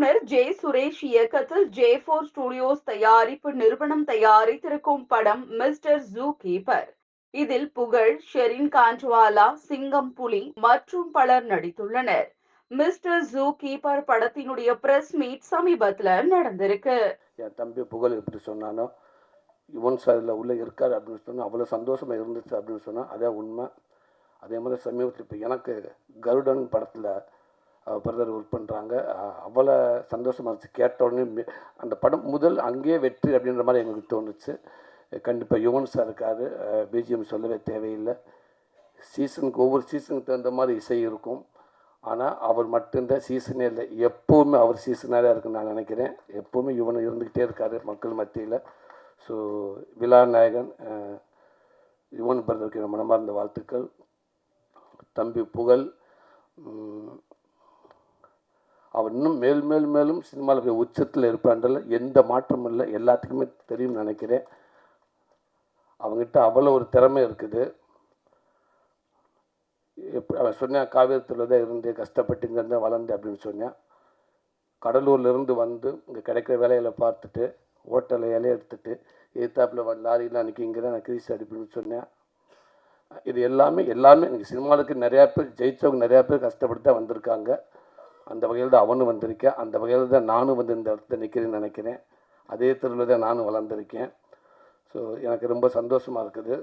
J Suresh இயக்கத்தில் J four studios தயாரிப்பு நிறுவனம் தயாரித்திருக்கும் படம் மிஸ்டர் ஜூ கீப்பர் இதில் புகழ் ஷெரின் காஞ்சுவாலா சிங்கம் புலி மற்றும் பலர் நடித்துள்ளனர். மிஸ்டர் ஜூ கீப்பர் படத்தினுடைய பிரஸ் மீட் சமீபத்துல நடந்திருக்கு. என் தம்பி புகழ் எப்படி சொன்னானோ யுவன் சார் இதில் உள்ளே இருக்கார் அப்படின்னு சொன்னால் அவ்வளோ சந்தோஷமாக இருந்துச்சு அப்படின்னு சொன்னால் அதே உண்மை. அதே மாதிரி சமீபத்தில் இப்போ எனக்கு கருடன் படத்தில் பிரதர் ஒர்க் பண்ணுறாங்க அவ்வளோ சந்தோஷமாக இருந்துச்சு. கேட்ட உடனே அந்த படம் முதல் அங்கேயே வெற்றி அப்படின்ற மாதிரி எங்களுக்கு தோணுச்சு. கண்டிப்பாக யுவன் சார் இருக்கார். பிஜிஎம் சொல்லவே தேவையில்லை. சீசனுக்கு ஒவ்வொரு சீசனுக்கு தகுந்த மாதிரி இசை இருக்கும். ஆனால் அவர் மட்டும்தான் சீசனே இல்லை. எப்போவுமே அவர் சீசனாக தான் இருக்குன்னு நான் நினைக்கிறேன். எப்போவுமே யுவன் இருந்துக்கிட்டே இருக்கார் மக்கள் மத்தியில். ஸோ விழா நாயகன் யுவன் பிரதருக்கு என் மனமார்ந்த வாழ்த்துக்கள். தம்பி புகழ் அவன் அவர் இன்னும் மேல் மேல் மேலும் சினிமாவில் போய் உச்சத்தில் இருப்பான்றல எந்த மாற்றமும் இல்லை. எல்லாத்துக்குமே தெரியும்னு நினைக்கிறேன். அவங்ககிட்ட அவ்வளோ ஒரு திறமை இருக்குது. எப்படி அவன் சொன்னான் காவேரத்தில் தான் இருந்து கஷ்டப்பட்டு இங்கே இருந்தால் வளர்ந்து அப்படின்னு சொன்னேன். கடலூர்லேருந்து வந்து இங்கே கிடைக்கிற வேலையில் பார்த்துட்டு ஹோட்டலில் இலையை எடுத்துட்டு எதிர்த்தாப்பில் வந்து லாரிலாம் அன்றைக்கி இங்கே தான் நான் கிரீஸ் அடிப்பேன்னு சொன்னேன். இது எல்லாமே எல்லாமே எனக்கு சினிமாவுக்கு நிறையா பேர் ஜெயிச்சவங்க நிறையா பேர் கஷ்டப்பட்டு தான் வந்திருக்காங்க. அந்த வகையில் தான் அவனும் வந்திருக்கேன் அந்த வகையில் தான் நானும் வந்து இந்த இடத்துல நிற்கிறேன்னு நினைக்கிறேன். அதே தெருவில் தான் நானும் வளர்ந்துருக்கேன். ஸோ எனக்கு ரொம்ப சந்தோஷமாக இருக்குது.